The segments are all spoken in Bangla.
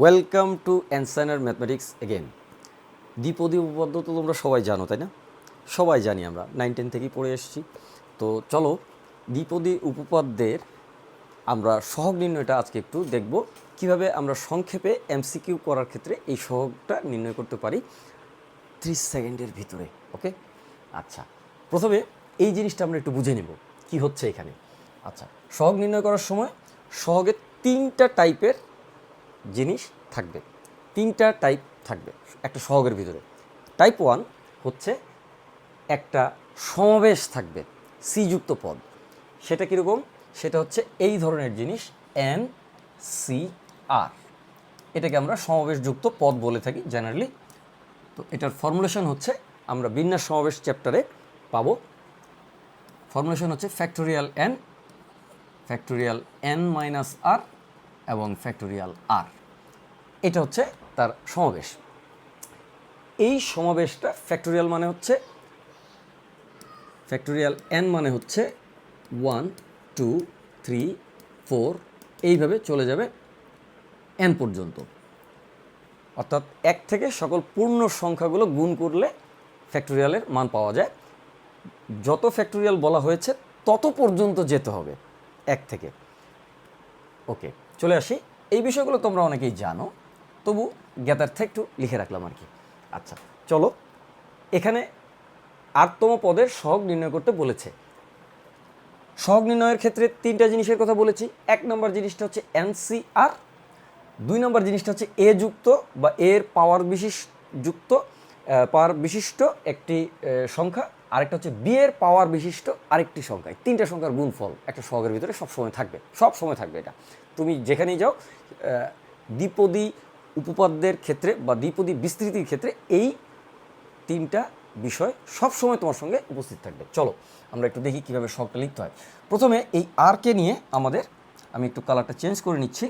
Welcome to answer mathematics again দ্বিপদী উপপাদ্য তো তোমরা সবাই জানো, তাই না? সবাই জানি আমরা। নাইন টেন থেকেই পড়ে এসেছি। তো চলো, দ্বিপদী উপপাদ্যের আমরা সহগ নির্ণয়টা আজকে একটু দেখব। কীভাবে আমরা সংক্ষেপে এমসিকিউ করার ক্ষেত্রে এই সহগটা নির্ণয় করতে পারি ত্রিশ সেকেন্ডের ভিতরে, ওকে? আচ্ছা প্রথমে এই জিনিসটা আমরা একটু বুঝে নেব, কি হচ্ছে এখানে। আচ্ছা সহগ নির্ণয় করার সময় সহগের তিনটা টাইপের জিনিস থাকবে। তিনটা টাইপ থাকবে, একটা সহগের ভিতরে। টাইপ ওয়ান হচ্ছে একটা সমাবেশ থাকবে সিযুক্ত পদ। সেটা কীরকম? সেটা হচ্ছে এই ধরনের জিনিস এন সি আর এটাকে আমরা সমাবেশযুক্ত পদ বলে থাকি জেনারেলি তো এটার ফর্মুলেশন হচ্ছে, আমরা বিন্যাস সমাবেশ চ্যাপ্টারে পাবো। ফর্মুলেশন হচ্ছে factorial n factorial n minus r এবং ফ্যাক্টোরিয়াল আর এটা হচ্ছে তার সমাবেশ। এই সমাবেশটা ফ্যাক্টোরিয়াল মানে হচ্ছে ফ্যাক্টোরিয়াল এন মানে হচ্ছে ওয়ান টু থ্রি ফোর এইভাবে চলে যাবে এন পর্যন্ত। অর্থাৎ এক থেকে সকল পূর্ণ সংখ্যাগুলো গুণ করলে ফ্যাক্টোরিয়ালের মান পাওয়া যায়। যত ফ্যাক্টোরিয়াল বলা হয়েছে, তত পর্যন্ত যেতে হবে এক থেকে। ওকে চলে আসি। এই বিষয়গুলো তোমরা অনেকেই জানো, তবু জ্ঞাতার্থে একটু লিখে রাখলাম আর কি। আচ্ছা চলো। এখানে আটতম পদের সহগ নির্ণয় করতে বলেছে। সহগ নির্ণয়ের ক্ষেত্রে তিনটা জিনিসের কথা বলেছি। এক নম্বর জিনিসটা হচ্ছে এনসিআর, দুই নম্বর জিনিসটা হচ্ছে এ যুক্ত বা এর পাওয়ার বিশিষ্ট যুক্ত পাওয়ার বিশিষ্ট একটি সংখ্যা। আরেকটা হচ্ছে বিয়ের পাওয়ার বিশিষ্ট আরেকটি সংখ্যা। এই তিনটা সংখ্যার গুণফল একটা সহগের ভিতরে সব সময় থাকবে সব সময় থাকবে এটা। তুমি যেখানেই যাও দ্বিপদী উপপাদ্যের ক্ষেত্রে বা দ্বিপদী বিস্তৃতির ক্ষেত্রে এই তিনটা বিষয় সব সময় তোমার সঙ্গে উপস্থিত থাকবে। চলো, আমরা একটু দেখি কীভাবে শখটা লিখতে হয়। প্রথমে এই আরকে নিয়ে আমাদের, আমি একটু কালারটা চেঞ্জ করে নিচ্ছি।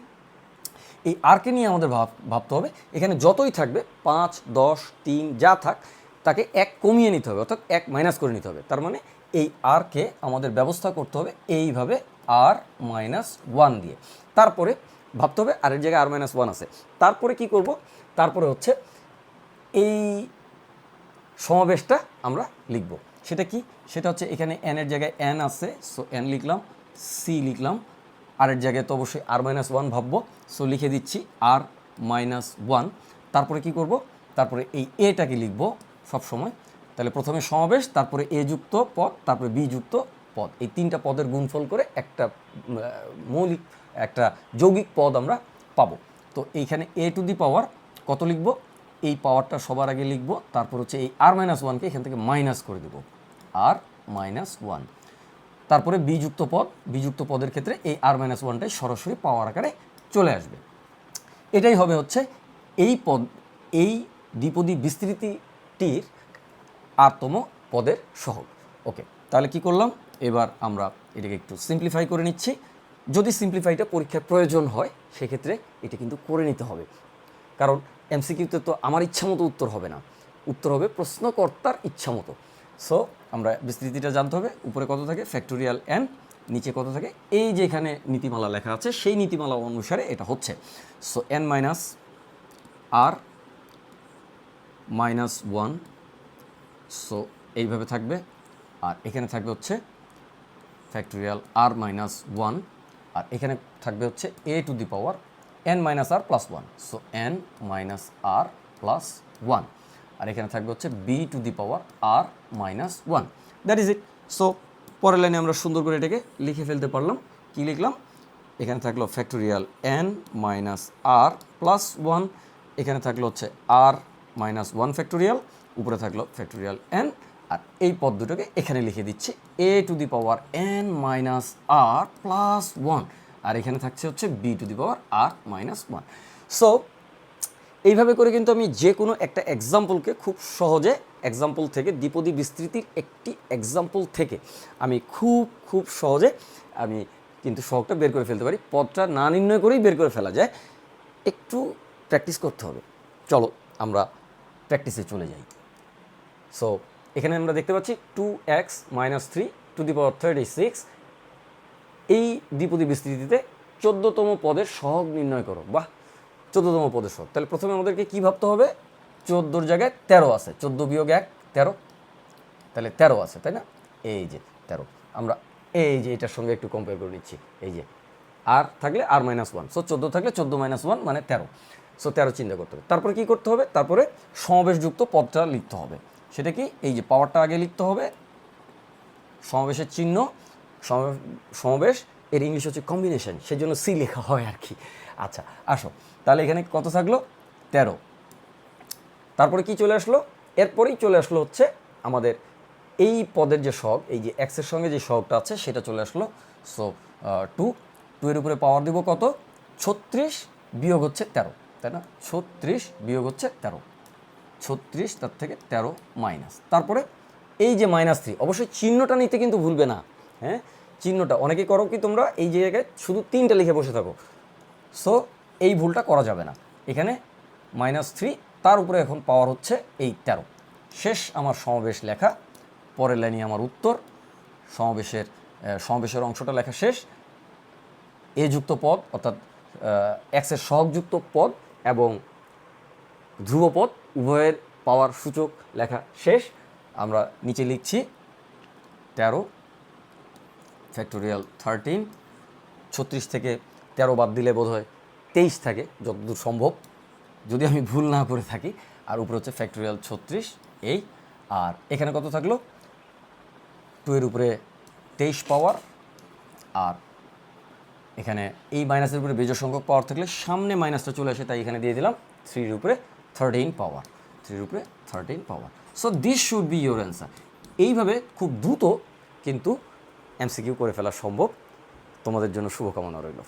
এই আরকে নিয়ে আমাদের ভাব, ভাবতে হবে। এখানে যতই থাকবে, পাঁচ, দশ, তিন, যা থাক তাকে এক কমিয়ে নিতে হবে, অর্থাৎ এক মাইনাস করে নিতে হবে। তার মানে এই আরকে আমাদের ব্যবস্থা করতে হবে এইভাবে আর মাইনাস ওয়ান দিয়ে। তারপরে ভাবতে হবে আরের জায়গায় আর মাইনাস ওয়ান আছে। তারপরে কি করব? তারপরে হচ্ছে এই সমাবেশটা আমরা লিখব। সেটা কি? সেটা হচ্ছে এখানে এর জায়গায় এন আছে সো এন লিখলাম সি লিখলাম। আর এর জায়গায় তো অবশ্যই আর মাইনাস ওয়ান ভাববো সো লিখে দিচ্ছি আর মাইনাস ওয়ান তারপরে কি করব? তারপরে এই এটাকে লিখব সব সময় তাহলে প্রথমে সমাবেশ, তারপরে এ যুক্ত পদ, তারপরে বি যুক্ত পদ। এই তিনটা পদের গুণফল করে একটা মৌলিক, একটা যৌগিক পদ আমরা পাবো। তো এইখানে এ টু দি পাওয়ার কত লিখব? এই পাওয়ারটা সবার আগে লিখব, তারপর হচ্ছে এই আর মাইনাস ওয়ানকে এখান থেকে মাইনাস করে দেব। আর মাইনাস ওয়ান। তারপরে বিযুক্ত পদ বিযুক্ত পদের ক্ষেত্রে এই আর মাইনাস ওয়ানটাই সরাসরি পাওয়ার আকারে চলে আসবে। এটাই হবে হচ্ছে এই পদ, এই দ্বিপদী বিস্তৃতিটির আরতম পদের সহগ। ওকে, তাহলে কি করলাম? এবার আমরা এটাকে একটু সিম্পলিফাই করে নিচ্ছি। যদি সিম্পলিফাইটা পরীক্ষার প্রয়োজন হয়, সেক্ষেত্রে এটা কিন্তু করে নিতে হবে। কারণ এমসিকিউতে তো আমার ইচ্ছা মতো উত্তর হবে না। উত্তর হবে প্রশ্নকর্তার ইচ্ছা মতো। সো আমরা বিস্তৃতিটা জানতে হবে। উপরে কত থাকে? ফ্যাক্টোরিয়াল এন নিচে কত থাকে? এই যে এখানে নীতিমালা লেখা আছে, সেই নীতিমালা অনুসারে এটা হচ্ছে। So n minus r minus one so এইভাবে থাকবে। আর এখানে থাকবে হচ্ছে ফ্যাক্টোরিয়াল আর মাইনাস ওয়ান আর এখানে থাকবে হচ্ছে a to the power n minus r plus one so n minus r plus one আর এখানে থাকবে হচ্ছে b to the power r minus one that is it so পরের লাইনে আমরা সুন্দর করে এটাকে লিখে ফেলতে পারলাম। কি লিখলাম? এখানে থাকল factorial n minus r plus one এখানে থাকল হচ্ছে আর মাইনাস ওয়ান ফ্যাক্টোরিয়াল উপরে থাকল ফ্যাক্টোরিয়াল এন আর এই পদ দুটোকে এখানে লিখে দিচ্ছি a to the power n minus r plus one আর এখানে থাকছে হচ্ছে b to the power r minus one so এইভাবে করে কিন্তু আমি যে কোনো একটা এক্সাম্পলকে খুব সহজে এক্সাম্পল থেকে, দ্বিপদী বিস্তৃতির একটি এক্সাম্পল থেকে আমি খুব খুব সহজে আমি কিন্তু সহগটা বের করে ফেলতে পারি। পদটা না নির্ণয় করেই বের করে ফেলা যায়। একটু প্র্যাকটিস করতে হবে। চলো আমরা প্র্যাকটিসে চলে যাই। সো এখানে আমরা দেখতে পাচ্ছি two x minus three to the power thirty six এই দ্বিপদী বিস্তৃতিতে চোদ্দতম পদের সহগ নির্ণয় করো। বাহ, চোদ্দোতম পদের সহগ। তাহলে প্রথমে আমাদেরকে কী ভাবতে হবে? চোদ্দোর জায়গায় তেরো আছে। চোদ্দ বিয়োগ এক, তেরো। তাহলে তেরো আছে, তাই না? এই যে তেরো। আমরা এই যে এটার সঙ্গে একটু কম্পেয়ার করে নিচ্ছি। এই যে আর থাকলে আর মাইনাস ওয়ান সো চোদ্দ থাকলে চোদ্দ মাইনাস ওয়ান মানে তেরো। সো তেরো চিন্তা করতে হবে। তারপরে কী করতে হবে? তারপরে সমাবেশযুক্ত পদটা লিখতে হবে। সেটা কি? এই যে পাওয়ারটা আগে লিখতে হবে। সমাবেশের চিহ্ন সমা- সমাবেশ, এর ইংলিশ হচ্ছে কম্বিনেশন সেই জন্য সি লেখা হয় আর কি। আচ্ছা আসো। তাহলে এখানে কত থাকল? তেরো। তারপরে কি চলে আসলো? এরপরেই চলে আসলো হচ্ছে আমাদের এই পদের যে শখ এই যে এক্সের সঙ্গে যে শখটা আছে, সেটা চলে আসলো। সো টু এর উপরে পাওয়ার দিব কত? ছত্রিশ বিয়োগ হচ্ছে তেরো, তাই না? ছত্রিশ বিয়োগ হচ্ছে তেরো, ছত্রিশ তার থেকে তেরো মাইনাস তারপরে এই যে মাইনাস থ্রি অবশ্যই চিহ্নটা নিতে কিন্তু ভুলবে না হ্যাঁ? চিহ্নটা অনেকে করো কি তোমরা এই জায়গায় শুধু তিনটা লিখে বসে থাকো। সো এই ভুলটা করা যাবে না। এখানে মাইনাস থ্রি তার উপরে এখন পাওয়ার হচ্ছে এই তেরো। শেষ আমার সমাবেশ লেখা, পরের লাইনে আমার উত্তর। সমাবেশের সমাবেশের অংশটা লেখা শেষ। এ যুক্ত পদ, অর্থাৎ এক্সের সহগযুক্ত পদ এবং ধ্রুবপদ উভয়ের পাওয়ার সূচক লেখা শেষ। আমরা নিচে লিখছি তেরো ফ্যাক্টোরিয়াল থার্টিন ছত্রিশ থেকে তেরো বাদ দিলে বোধ হয় তেইশ থাকে যতদূর সম্ভব। যদি আমি ভুল না করে থাকি, আর উপরে হচ্ছে ফ্যাক্টোরিয়াল ছত্রিশ, এই। আর এখানে কত থাকল? টু এর উপরে তেইশ পাওয়ার, আর এখানে এই মাইনাসের উপরে বেজোর সংখ্যক পাওয়ার থাকলে সামনে মাইনাসটা চলে আসে, তাই এখানে দিয়ে দিলাম থ্রির উপরে থার্টিন পাওয়ার থ্রির উপরে thirteen power so this should be your answer এইভাবে খুব দ্রুত কিন্তু এমসিকিউ করে ফেলা সম্ভব। তোমাদের জন্য শুভকামনা রইল।